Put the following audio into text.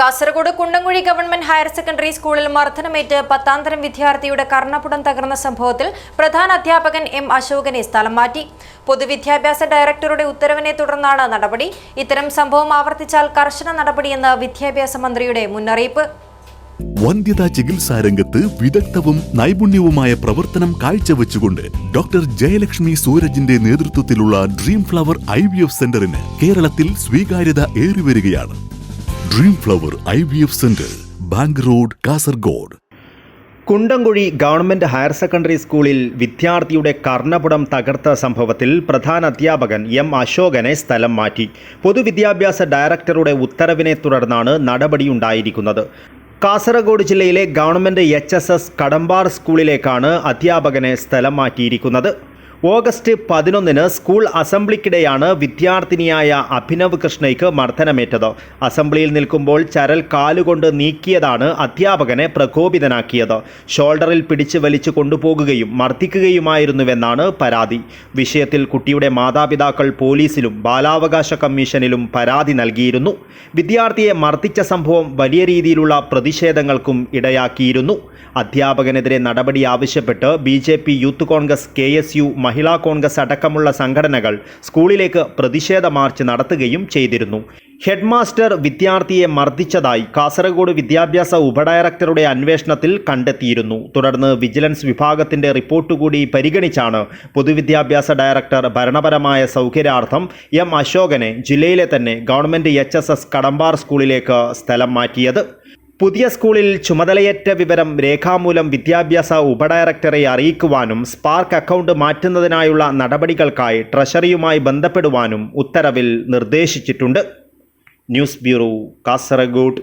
Kasaragod Kundamkuzhi government higher secondary സ്കൂളിൽ മർദ്ദനമേറ്റ് പത്താംതരം വിദ്യാർത്ഥിയുടെ കർണപുടം തകർന്ന സംഭവത്തിൽ പ്രധാന അധ്യാപകൻ എം അശോകനെ സ്ഥലം മാറ്റി. പൊതുവിദ്യാഭ്യാസ ഡയറക്ടറുടെ ഉത്തരവിനെ തുടർന്നാണ് നടപടി. ഇത്തരം സംഭവം ആവർത്തിച്ചാൽ കർശന നടപടിയെന്ന് വിദ്യാഭ്യാസ മന്ത്രിയുടെ മുന്നറിയിപ്പ്. വന്ധ്യതാ ചികിത്സാ രംഗത്ത് വിദഗ്ധവും നൈപുണ്യവുമായ പ്രവർത്തനം കാഴ്ചവെച്ചുകൊണ്ട് ഡോക്ടർ ജയലക്ഷ്മി സൂരജിന്റെ നേതൃത്വത്തിലുള്ള dream flower I V F സെന്ററിന് കേരളത്തിൽ സ്വീകാര്യത ഏറിവരികയാണ്. Dream flower I V F centre bank road Kasaragod Kundamkuzhi government higher secondary സ്കൂളിൽ വിദ്യാർത്ഥിയുടെ കർണപുടം തകർത്ത സംഭവത്തിൽ പ്രധാന അധ്യാപകൻ എം അശോകനെ സ്ഥലം മാറ്റി. പൊതുവിദ്യാഭ്യാസ ഡയറക്ടറുടെ ഉത്തരവിനെ തുടർന്നാണ് നടപടിയുണ്ടായിരിക്കുന്നത് കാസർഗോഡ് ജില്ലയിലെ government H S S Kadambar സ്കൂളിലേക്കാണ് അധ്യാപകനെ സ്ഥലം മാറ്റിയിരിക്കുന്നത്. ഓഗസ്റ്റ് പതിനൊന്നിന് സ്കൂൾ അസംബ്ലിക്കിടെയാണ് വിദ്യാർത്ഥിനിയായ അഭിനവ് കൃഷ്ണയ്ക്ക് മർദ്ദനമേറ്റത്. അസംബ്ലിയിൽ നിൽക്കുമ്പോൾ ചരൽ കാലുകൊണ്ട് നീക്കിയതാണ് അധ്യാപകനെ പ്രകോപിതനാക്കിയത്. ഷോൾഡറിൽ പിടിച്ച് വലിച്ചു കൊണ്ടുപോകുകയും മർദ്ദിക്കുകയുമായിരുന്നുവെന്നാണ് പരാതി. വിഷയത്തിൽ കുട്ടിയുടെ മാതാപിതാക്കൾ പോലീസിലും ബാലാവകാശ കമ്മീഷനിലും പരാതി നൽകിയിരുന്നു. വിദ്യാർത്ഥിയെ മർദ്ദിച്ച സംഭവം വലിയ രീതിയിലുള്ള പ്രതിഷേധങ്ങൾക്കും ഇടയാക്കിയിരുന്നു. അധ്യാപകനെതിരെ നടപടി ആവശ്യപ്പെട്ട് B youth Congress K Mahila Congress അടക്കമുള്ള സംഘടനകൾ സ്കൂളിലേക്ക് പ്രതിഷേധ മാർച്ച് നടത്തുകയും ചെയ്തിരുന്നു. ഹെഡ്മാസ്റ്റർ വിദ്യാർത്ഥിയെ മർദ്ദിച്ചതായി കാസർഗോഡ് വിദ്യാഭ്യാസ ഉപഡയറക്ടറുടെ അന്വേഷണത്തിൽ കണ്ടെത്തിയിരുന്നു. തുടർന്ന് വിജിലൻസ് വിഭാഗത്തിന്റെ റിപ്പോർട്ട് കൂടി പരിഗണിച്ചാണ് പൊതുവിദ്യാഭ്യാസ ഡയറക്ടർ ഭരണപരമായ സൗകര്യാർത്ഥം എം അശോകനെ ജില്ലയിലെ തന്നെ ഗവൺമെന്റ് എച്ച് കടമ്പാർ സ്കൂളിലേക്ക് സ്ഥലം മാറ്റിയത്. പുതിയ സ്കൂളിൽ ചുമതലയേറ്റ വിവരം രേഖാമൂലം വിദ്യാഭ്യാസ ഉപഡയറക്ടറെ അറിയിക്കുവാനും സ്പാർക്ക് അക്കൗണ്ട് മാറ്റുന്നതിനായുള്ള നടപടികൾക്കായി ട്രഷറിയുമായി ബന്ധപ്പെടുവാനും ഉത്തരവിൽ നിർദ്ദേശിച്ചിട്ടുണ്ട്. News bureau Kasaragod.